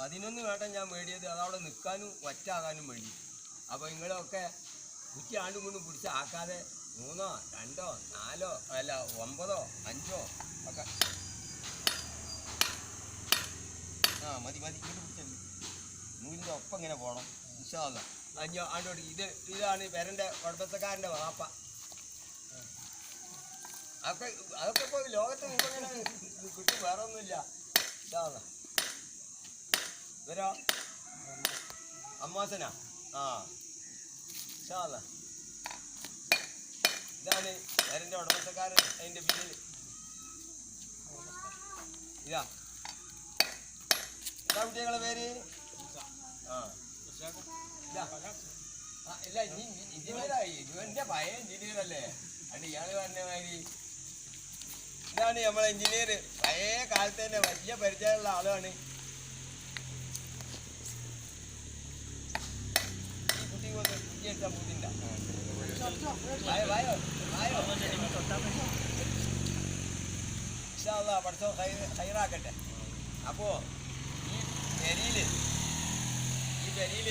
പതിനൊന്ന് വേട്ടം ഞാൻ മേടിയത് അതവിടെ നിൽക്കാനും ഒറ്റാകാനും വേണ്ടി. അപ്പോൾ നിങ്ങളൊക്കെ കുറ്റി ആണ്ടും കൊണ്ടും പിടിച്ച് ആക്കാതെ മൂന്നോ രണ്ടോ നാലോ അല്ല ഒമ്പതോ അഞ്ചോ ഒക്കെ. ആ മതി മതി ഇങ്ങോട്ട് നൂലിന്റെ ഒപ്പം ഇങ്ങനെ പോകണം ഇൻഷാല്ല അഞ്ഞോ ആണ്ടോട് ഇത് ഇതാണ് വരന്റെ കുഴപ്പത്തക്കാരന്റെ വാപ്പ. അതൊക്കെ അതൊക്കെ ഇപ്പോൾ ലോകത്ത് മുമ്പ് കിട്ടും വേറെ ഒന്നുമില്ല ഇതാ ഇവരോ? അമ്മാസനാ? ആ. ഇതാ ഇതാണ് പേരന്റെ ഉടമസ്ഥക്കാരൻ അതിന്റെ പിന്നിൽ ഇതാ. എന്താ കുട്ടികളെ പേര്? ആ. ഇല്ല ഇനി എഞ്ചിനീയറായി ഇവന്റെ പഴയ എഞ്ചിനീയർ അല്ലേ? അണ്ട് ഇയാൾ പറഞ്ഞ മാതിരി. ഇതാണ് നമ്മളെ എഞ്ചിനീയർ പഴയ കാലത്ത് തന്നെ വലിയ പരിചയമുള്ള ആളാണ് ഈ കുട്ടി കൊണ്ട് കുട്ടി എടുത്താൽ പൂത്തിണ്ട വായോ വായോ വായോ ഇൻഷാല്ലാ പഠിച്ചോ ഹൈറാക്കട്ടെ. അപ്പോ ഈ പെരിയിൽ ഈ പെരിയിൽ